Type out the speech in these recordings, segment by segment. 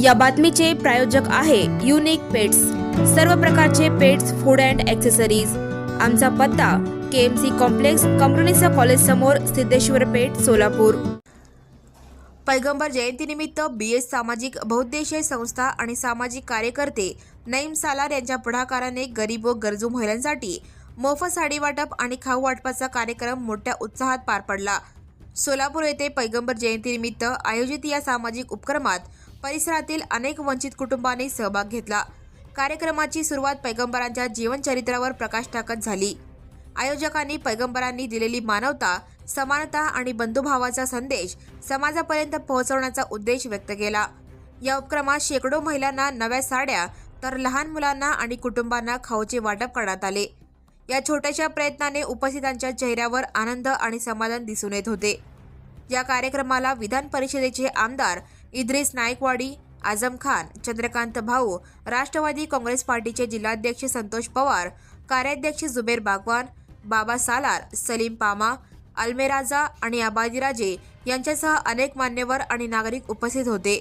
या बातमीचे प्रायोजक आहे युनिक पेट्स सर्व प्रकारचे पेट्स फूड अँड ॲक्सेसरीज आमचा पत्ता के एम सी कॉम्प्लेक्स कंपनीचा कॉलेज समोर सिद्धेश्वर पेठ सोलापूर. पैगंबर जयंतीनिमित्त बी एस सामाजिक बहुद्देशीय संस्था आणि सामाजिक कार्यकर्ते नईम सालार यांच्या पुढाकाराने गरीब व गरजू महिलांसाठी मोफत साडी वाटप आणि खाऊ वाटपाचा कार्यक्रम मोठ्या उत्साहात पार पडला. सोलापूर येथे पैगंबर जयंतीनिमित्त आयोजित या सामाजिक उपक्रमात परिसरातील अनेक वंचित कुटुंबांनी सहभाग घेतला. कार्यक्रमाची सुरुवात पैगंबरांच्या जीवनचरित्रावर प्रकाश टाकत झाली. आयोजकांनी पैगंबरांनी दिलेली मानवता समानता आणि बंधुभावाचा संदेश समाजापर्यंत पोहोचवण्याचा उद्देश व्यक्त केला. या उपक्रमात शेकडो महिलांना नव्या साड्या तर लहान मुलांना आणि कुटुंबांना खाऊचे वाटप करण्यात आले. या छोट्याशा प्रयत्नाने उपस्थितांच्या चेहऱ्यावर आनंद आणि समाधान दिसून येत होते. या कार्यक्रमाला विधान परिषदेचे आमदार इद्रिस नायकवाडी आझम खान चंद्रकांत भाऊ राष्ट्रवादी काँग्रेस पार्टीचे जिल्हाध्यक्ष संतोष पवार कार्याध्यक्ष जुबेर बागवान बाबा सालार सलीम पामा अल्मेराजा आणि आबादीराजे यांच्यासह अनेक मान्यवर आणि नागरिक उपस्थित होते.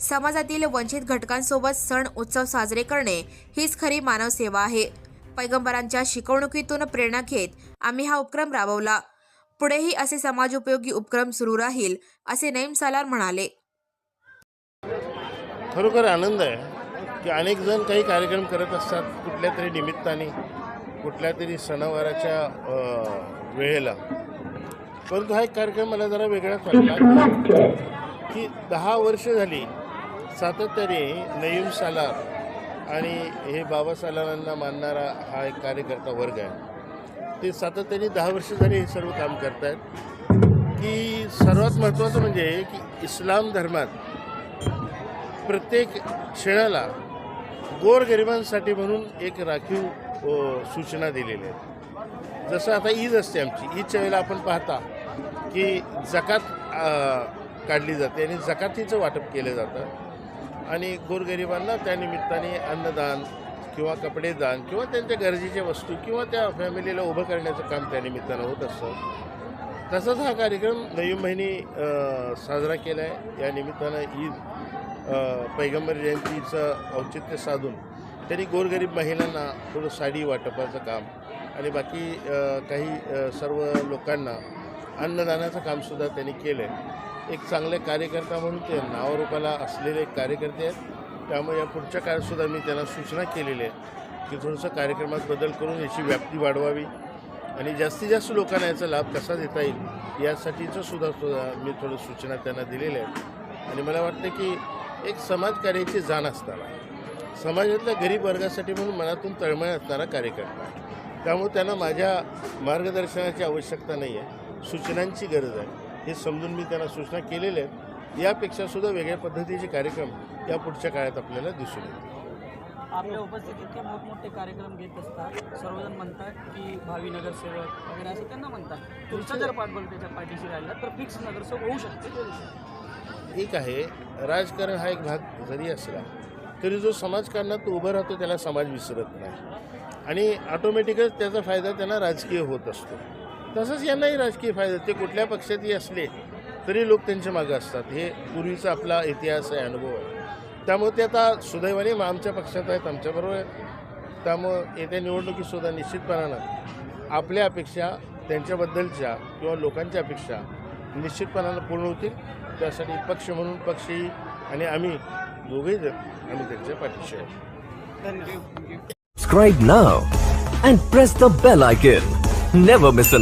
समाजातील वंचित घटकांसोबत सण उत्सव साजरे करणे हीच खरी मानव सेवा आहे. पैगंबरांच्या शिकवणुकीतून प्रेरणा घेत आम्ही हा उपक्रम राबवला. पुढेही असे समाजोपयोगी उपक्रम सुरू राहील असे नईम सालार म्हणाले. खरोखर आनंद आहे. की अनेक जण काही कार्यक्रम करत असतात कुठल्या तरी निमित्ताने कुठल्या तरी सणावाराच्या वेळेला. परंतु हा एक कार्यक्रम मला जरा वेगळाच वाटला की दहा वर्ष झाली सातत्याने नयीम सालार आणि हे बाबा सालारांना मानणारा हा एक कार्यकर्ता वर्ग आहे. ते सातत्याने दहा वर्ष झाली हे सर्व काम करत आहेत की सर्वात महत्त्वाचं म्हणजे की इस्लाम धर्मात प्रत्येक क्षणाला गोरगरिबांसाठी म्हणून एक राखीव सूचना दिलेल्या आहेत जसं आता ईद असते आमची ईदच्या वेळेला आपण पाहता की जकात काढली जाते आणि जकातीचं वाटप केलं जातं. आणि गोरगरिबांना त्यानिमित्ताने अन्नदान किंवा कपडेदान किंवा त्यांच्या गरजेच्या वस्तू किंवा त्या फॅमिलीला उभं करण्याचं काम त्यानिमित्तानं होत असतं. तसाच हा कार्यक्रम नवीन महिने साजरा केला आहे या निमित्तानं ईद पैगंबर जयंतीचं औचित्य साधून त्यांनी गोरगरीब महिलांना थोडं साडी वाटपाचं काम आणि बाकी काही सर्व लोकांना अन्नदानाचं कामसुद्धा त्यांनी केलं आहे एक चांगले कार्यकर्ता म्हणून ते नावारूपाला असलेले एक कार्यकर्ते आहेत. त्यामुळे या पुढच्या काळातसुद्धा मी त्यांना सूचना केलेली आहे की थोडंसं कार्यक्रमात बदल करून याची व्याप्ती वाढवावी आणि जास्तीत जास्त लोकांना याचा लाभ कसा देता येईल यासाठीचं सुद्धा सुद्धा मी थोडं सूचना त्यांना दिलेल्या आहेत. आणि मला वाटतं की एक समाजकार्याची जाण असताना. समाजातल्या गरीब वर्गासाठी म्हणून मनातून तळमळ असणारा कार्यकर्ता. त्यामुळे त्यांना माझ्या मार्गदर्शनाची आवश्यकता नाही आहे. सूचनांची गरज आहे. हे समजून मी त्यांना सूचना केलेल्या आहेत. यापेक्षा सुद्धा वेगळ्या पद्धतीचे कार्यक्रम या पुढच्या काळात आपल्याला दिसून येतील. आपल्या उपस्थितीत मोठमोठे कार्यक्रम घेत असतात. सर्वजण म्हणतात की भावी नगरसेवक वगैरे असं त्यांना म्हणतात. तुमचं जर पाठबळ त्याच्या पाठीशी राहिला तर फिक्स नगरसेवक होऊ शकते. एक आहे. राजकारण हा एक भाग जरी असला तरी जो समाजकारणात तो उभं राहतो त्याला समाज विसरत नाही. आणि ऑटोमॅटिकच त्याचा फायदा त्यांना राजकीय होत असतो. तसंच यांनाही राजकीय फायदा ते कुठल्या पक्षातही असले तरी लोक त्यांच्या मागं असतात. हे पूर्वीचा आपला इतिहास आहे अनुभव आहे. त्यामुळे ते आता सुदैवाने मग आमच्या पक्षात आहेत आमच्याबरोबर आहेत. त्यामुळं येत्या निवडणुकीसुद्धा निश्चितपणानं आपल्या अपेक्षा त्यांच्याबद्दलच्या किंवा लोकांच्या अपेक्षा निश्चितपणानं पूर्ण होतील. त्यासाठी पक्ष म्हणून पक्षी आणि आम्ही दोघेही जण आम्ही त्यांच्या पाठीशी आहोत धन्यवाद Subscribe now and press the bell icon. Never miss an